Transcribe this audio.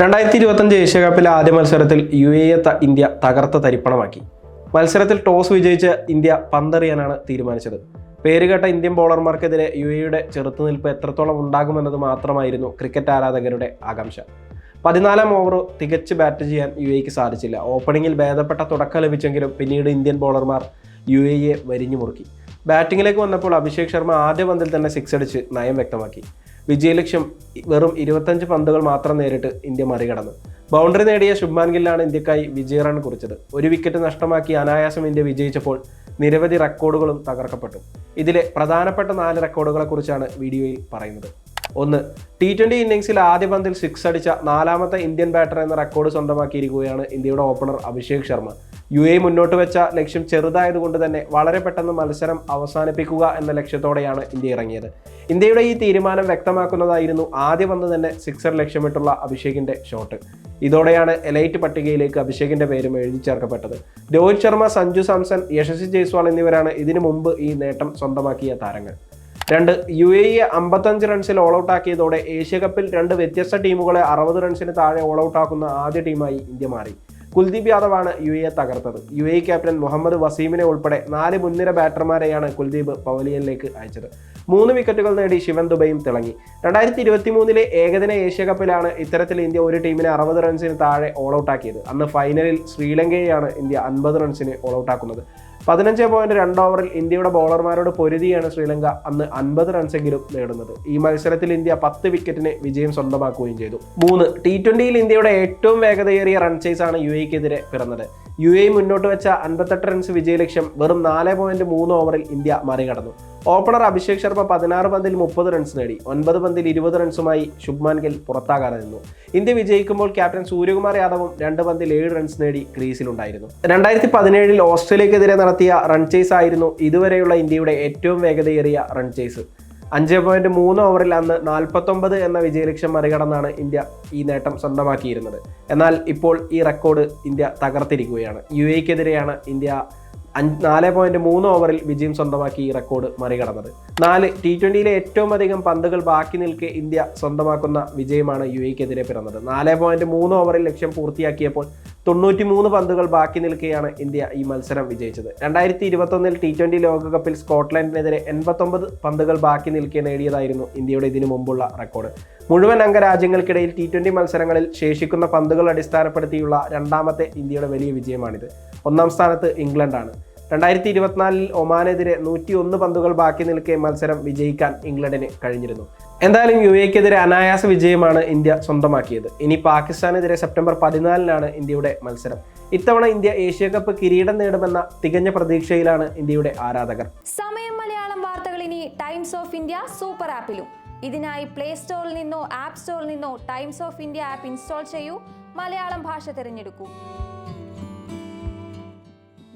രണ്ടായിരത്തി ഇരുപത്തഞ്ച് ഏഷ്യ കപ്പിലെ ആദ്യ മത്സരത്തിൽ യു എ ഇന്ത്യ തകർത്ത തരിപ്പണമാക്കി. മത്സരത്തിൽ ടോസ് വിജയിച്ച് ഇന്ത്യ പന്തെറിയാനാണ് തീരുമാനിച്ചത്. പേരുകേട്ട ഇന്ത്യൻ ബോളർമാർക്കെതിരെ യു എയുടെ ചെറുത്തുനിൽപ്പ് എത്രത്തോളം ഉണ്ടാകുമെന്നത് മാത്രമായിരുന്നു ക്രിക്കറ്റ് ആരാധകരുടെ ആകാംക്ഷ. പതിനാലാം ഓവർ തികച്ച് ബാറ്റ് ചെയ്യാൻ യു എക്ക് സാധിച്ചില്ല. ഓപ്പണിംഗിൽ ഭേദപ്പെട്ട തുടക്കം ലഭിച്ചെങ്കിലും പിന്നീട് ഇന്ത്യൻ ബോളർമാർ യു എയെ വരിഞ്ഞു മുറുക്കി. ബാറ്റിംഗിലേക്ക് വന്നപ്പോൾ അഭിഷേക് ശർമ്മ ആദ്യ പന്തിൽ തന്നെ സിക്സ് അടിച്ച് നയം വ്യക്തമാക്കി. വിജയലക്ഷ്യം വെറും ഇരുപത്തഞ്ച് പന്തുകൾ മാത്രം നേരിട്ട് ഇന്ത്യ മറികടന്നു. ബൗണ്ടറി നേടിയ ശുഭ്മാൻ ഗില്ലാണ് ഇന്ത്യക്കായി വിജയ റൺ കുറിച്ചത്. ഒരു വിക്കറ്റ് നഷ്ടമാക്കി അനായാസം ഇന്ത്യ വിജയിച്ചപ്പോൾ നിരവധി റെക്കോർഡുകളും തകർക്കപ്പെട്ടു. ഇതിലെ പ്രധാനപ്പെട്ട നാല് റെക്കോർഡുകളെ കുറിച്ചാണ് വീഡിയോയിൽ പറയുന്നത്. ഒന്ന് ടി ട്വന്റി ഇന്നിംഗ്സിൽ ആദ്യ പന്തിൽ സിക്സ് അടിച്ച നാലാമത്തെ ഇന്ത്യൻ ബാറ്റർ എന്ന റെക്കോർഡ് സ്വന്തമാക്കിയിരിക്കുകയാണ് ഇന്ത്യയുടെ opener Abhishek Sharma. U A മുന്നോട്ട് വെച്ച ലക്ഷ്യം ചെറുതായതുകൊണ്ട് തന്നെ വളരെ പെട്ടെന്ന് മത്സരം അവസാനിപ്പിക്കുക എന്ന ലക്ഷ്യത്തോടെയാണ് ഇന്ത്യ ഇറങ്ങിയത്. ഇന്ത്യയുടെ ഈ തീരുമാനം വ്യക്തമാക്കുന്നതായിരുന്നു ആദ്യം വന്ന് തന്നെ സിക്സർ ലക്ഷ്യമിട്ടുള്ള അഭിഷേകിന്റെ ഷോട്ട് ഇതോടെയാണ് എലൈറ്റ് പട്ടികയിലേക്ക് അഭിഷേകിന്റെ പേരും എഴുതി ചേർക്കപ്പെട്ടത്. രോഹിത് ശർമ്മ സഞ്ജു സാംസൺ യശസ്വി ജയ്സ്വാൾ എന്നിവരാണ് ഇതിനു മുമ്പ് ഈ നേട്ടം സ്വന്തമാക്കിയ താരങ്ങൾ. രണ്ട് യു എ ഇ അമ്പത്തഞ്ച് റൺസിൽ ഓൾ ഔട്ട് ആക്കിയതോടെ ഏഷ്യ കപ്പിൽ രണ്ട് വ്യത്യസ്ത ടീമുകളെ അറുപത് റൺസിന് താഴെ ഓൾ ഔട്ട് ആക്കുന്ന ആദ്യ ടീമായി ഇന്ത്യ മാറി. കുൽദീപ് യാദവാണ് യു എ തകർത്തത്. യു എ ക്യാപ്റ്റൻ മുഹമ്മദ് വസീമിനെ ഉൾപ്പെടെ നാല് മുൻനിര ബാറ്റർമാരെയാണ് കുൽദീപ് പവലിയനിലേക്ക് അയച്ചത്. മൂന്ന് വിക്കറ്റുകൾ നേടി ശിവൻ ദുബൈയും തിളങ്ങി. രണ്ടായിരത്തി ഇരുപത്തി മൂന്നിലെ ഏകദിന ഏഷ്യ കപ്പിലാണ് ഇത്തരത്തിൽ ഇന്ത്യ ഒരു ടീമിനെ അറുപത് റൺസിന് താഴെ ഓൾ ഔട്ടാക്കിയത് അന്ന് ഫൈനലിൽ ശ്രീലങ്കയെയാണ് ഇന്ത്യ അൻപത് റൺസിന് ഓൾ ഔട്ട് ആക്കുന്നത്. പതിനഞ്ച് പോയിന്റ് രണ്ട് ഓവറിൽ ഇന്ത്യയുടെ ബോളർമാരോട് പൊരുതിയാണ് ശ്രീലങ്ക അന്ന് അൻപത് റൺസെങ്കിലും നേടുന്നത്. ഈ മത്സരത്തിൽ ഇന്ത്യ പത്ത് വിക്കറ്റിന് വിജയം സ്വന്തമാക്കുകയും ചെയ്തു. മൂന്ന് ടി ട്വന്റിയിൽ ഇന്ത്യയുടെ ഏറ്റവും വേഗതയേറിയ റൺ ആണ് യു എക്കെതിരെ പിറന്നത്. യു എ മുന്നോട്ട് വെച്ച അൻപത്തെട്ട് റൺസ് വിജയലക്ഷ്യം വെറും നാല് പോയിന്റ് മൂന്ന് ഓവറിൽ ഇന്ത്യ മറികടന്നു. ഓപ്പണർ അഭിഷേക് ശർമ്മ പതിനാറ് പന്തിൽ മുപ്പത് റൺസ് നേടി. ഒൻപത് പന്തിൽ ഇരുപത് റൺസുമായി ശുഭ്മാൻ ഗിൽ പുറത്താകാതെ നിന്നു. ഇന്ത്യ വിജയിക്കുമ്പോൾ ക്യാപ്റ്റൻ സൂര്യകുമാർ യാദവും രണ്ട് പന്തിൽ ഏഴ് റൺസ് നേടി ക്രീസിലുണ്ടായിരുന്നു രണ്ടായിരത്തി പതിനേഴിൽ ഓസ്ട്രേലിയക്കെതിരെ നടത്തിയ റൺ ചേസ് ആയിരുന്നു ഇതുവരെയുള്ള ഇന്ത്യയുടെ ഏറ്റവും വേഗതയേറിയ റൺ ചേസ് അഞ്ച് പോയിന്റ് മൂന്ന് ഓവറിൽ അന്ന് നാൽപ്പത്തൊമ്പത് എന്ന വിജയലക്ഷ്യം മറികടന്നാണ് ഇന്ത്യ ഈ നേട്ടം സ്വന്തമാക്കിയിരുന്നത്. എന്നാൽ ഇപ്പോൾ ഈ റെക്കോർഡ് ഇന്ത്യ തകർത്തിരിക്കുകയാണ്. യു എക്കെതിരെയാണ് ഇന്ത്യ അഞ്ച് നാല് പോയിന്റ് മൂന്ന് ഓവറിൽ വിജയം സ്വന്തമാക്കി ഈ റെക്കോർഡ് മറികടന്നത്. നാല് ടി ട്വന്റിയിലെ ഏറ്റവും അധികം പന്തുകൾ ബാക്കി നിൽക്കെ ഇന്ത്യ സ്വന്തമാക്കുന്ന വിജയമാണ് യു എക്കെതിരെ പിറന്നത്. നാല് പോയിന്റ് മൂന്ന് ഓവറിൽ ലക്ഷ്യം പൂർത്തിയാക്കിയപ്പോൾ തൊണ്ണൂറ്റി മൂന്ന് പന്തുകൾ ബാക്കി നിൽക്കെയാണ് ഇന്ത്യ ഈ മത്സരം വിജയിച്ചത്. രണ്ടായിരത്തി ഇരുപത്തൊന്നിൽ ടി ട്വന്റി ലോകകപ്പിൽ സ്കോട്ട്ലൻഡിനെതിരെ എൺപത്തൊമ്പത് പന്തുകൾ ബാക്കി നിൽക്കെ നേടിയതായിരുന്നു ഇന്ത്യയുടെ ഇതിനു മുമ്പുള്ള റെക്കോർഡ് മുഴുവൻ അംഗരാജ്യങ്ങൾക്കിടയിൽ ടി ട്വന്റി മത്സരങ്ങളിൽ ശേഷിക്കുന്ന പന്തുകൾ അടിസ്ഥാനപ്പെടുത്തിയുള്ള രണ്ടാമത്തെ ഇന്ത്യയുടെ വലിയ വിജയമാണിത്. ഒന്നാം സ്ഥാനത്ത് ഇംഗ്ലണ്ടാണ്. രണ്ടായിരത്തി ഇരുപത്തിനാലിൽ ഒമാനെതിരെ നൂറ്റി ഒന്ന് പന്തുകൾ ബാക്കി നിൽക്കെ മത്സരം വിജയിക്കാൻ ഇംഗ്ലണ്ടിന് കഴിഞ്ഞിരുന്നു. എന്തായാലും യു എക്കെതിരെ അനായാസ വിജയമാണ് ഇന്ത്യ സ്വന്തമാക്കിയത്. ഇനി പാകിസ്ഥാനെതിരെ സെപ്റ്റംബർ പതിനാലിനാണ് ഇന്ത്യയുടെ മത്സരം. ഇത്തവണ ഇന്ത്യ ഏഷ്യ കപ്പ് കിരീടം നേടുമെന്ന തികഞ്ഞ പ്രതീക്ഷയിലാണ് ഇന്ത്യയുടെ ആരാധകർ. സമയം മലയാളം വാർത്തകൾ ഇനി ടൈംസ് ഓഫ് ഇന്ത്യ സൂപ്പർ ആപ്പിലും. ഇതിനായി പ്ലേ സ്റ്റോറിൽ നിന്നോ ആപ്പ് സ്റ്റോറിൽ നിന്നോ times of India app install ചെയ്യൂ. മലയാളം ഭാഷ തിരഞ്ഞെടുക്കൂ.